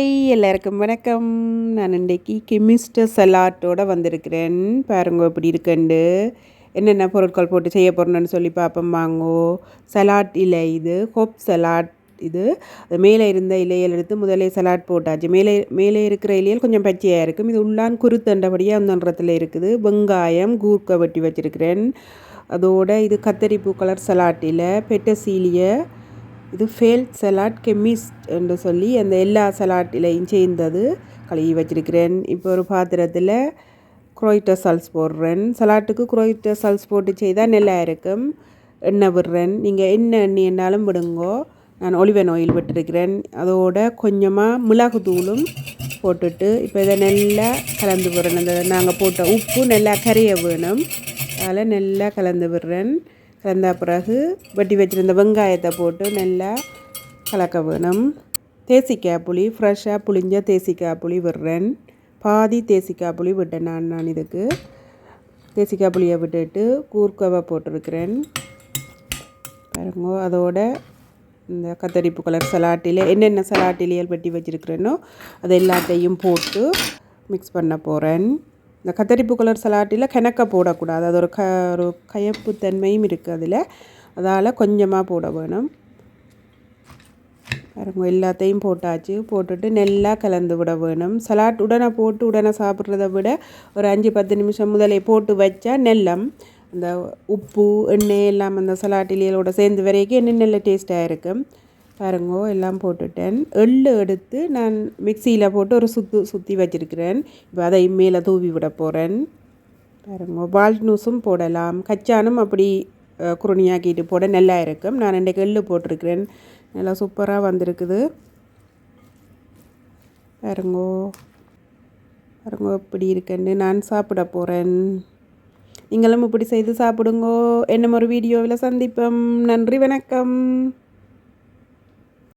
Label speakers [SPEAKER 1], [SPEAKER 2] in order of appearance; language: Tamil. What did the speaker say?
[SPEAKER 1] ஹாய் எல்லாருக்கும் வணக்கம். நான் இன்றைக்கி கெமிஸ்டர் சலாட்டோடு வந்திருக்கிறேன். பாருங்க எப்படி இருக்குண்டு. என்னென்ன பொருட்கள் போட்டு செய்ய போகிறோன்னு சொல்லி பார்ப்போம் வாங்கோ. சலாட் இலை இது ஹோப் சலாட் இது. மேலே இருந்த இலையில் எடுத்து முதலே சலாட் போட்டாச்சு. மேலே மேலே இருக்கிற இலையில் கொஞ்சம் பச்சையாக இருக்கும். இது உள்ளான் குருத்தண்டபடியாக அந்த நிறத்தில் இருக்குது. வெங்காயம் கூர்க்க வெட்டி வச்சுருக்கிறேன். அதோட இது கத்தரி பூ கலர் சலாட்டில் பெட்டசீலியை இது ஃபேல் சலாட் கெமிஸ்ட் என்று சொல்லி அந்த எல்லா சலாட்டிலையும் சேர்ந்தது. கழுவி வச்சிருக்கிறேன். இப்போ ஒரு பாத்திரத்தில் குரோய்டர் சால்ஸ் போடுறேன். சலாட்டுக்கு குரோய்டர் சால்ஸ் போட்டு செய்தால் நல்லா இருக்கும். எண்ணெய் விடுறேன். நீங்கள் என்ன எண்ணெய் என்னாலும் விடுங்கோ. நான் ஒலிவன் ஆயில் விட்டுருக்கிறேன். அதோட கொஞ்சமாக மிளகுத்தூளும் போட்டுட்டு இப்போ இதை நல்லா கலந்து விடுறேன். இந்த நாங்கள் போட்ட உப்பு நல்லா கரைய வேணும். அதில் நல்லா கலந்து விடுறேன். கலந்த பிறகு வெட்டி வச்சுருந்த வெங்காயத்தை போட்டு நல்லா கலக்க வேணும். தேசிக்காய் புளி ஃப்ரெஷ்ஷாக புளிஞ்ச தேசிக்காய் புளி விடுறேன். பாதி தேசிக்காய் புளி விட்டேன் நான் நான் இதுக்கு. தேசிக்காய் புளியை விட்டுட்டு கூர்க்கவை போட்டிருக்கிறேன். பாருங்க அதோட இந்த கத்தரிப்பு கலர் சலாட்டில் என்னென்ன சலாட்டிலியல் வெட்டி வச்சுருக்கிறேனோ அதை எல்லாத்தையும் போட்டு மிக்ஸ் பண்ண போகிறேன் இந்த கத்தரிப்பு கலர் சலாட்டில் கிணக்க போடக்கூடாது. அது ஒரு க ஒரு கயப்பு தன்மையும் இருக்குது அதில். அதால் கொஞ்சமாக போட வேணும். பாருங்க எல்லாத்தையும் போட்டாச்சு. போட்டுட்டு நல்லா கலந்து விட வேணும். சலாட் உடனே போட்டு உடனே சாப்பிட்றத விட ஒரு அஞ்சு பத்து நிமிஷம் முதலே போட்டு வச்சா நெல்லம் அந்த உப்பு எண்ணெய் எல்லாம் அந்த சலாட்டிலியலோட சேர்ந்து வரைக்கும் என்ன நல்ல டேஸ்ட்டாக இருக்கும். பாருங்கோ எல்லாம் போட்டுட்டேன். எள்ளு எடுத்து நான் மிக்சியில் போட்டு ஒரு சுத்து சுற்றி வச்சுருக்கிறேன். இப்போ அதை மேலே தூவி விட போகிறேன் பாருங்கோ வால்நூஸும் போடலாம். கச்சானும் அப்படி குருணியாக்கிட்டு போட நல்லா இருக்கும். நான் இன்றைக்கு எள்ளு போட்டிருக்கிறேன். நல்லா சூப்பராக வந்திருக்குது. பாருங்கோ பாருங்கோ இப்படி இருக்குன்னு நான் சாப்பிட போகிறேன் நீங்களும் இப்படி செய்து சாப்பிடுங்கோ. என்ன ஒரு வீடியோவில் சந்திப்போம். நன்றி வணக்கம்.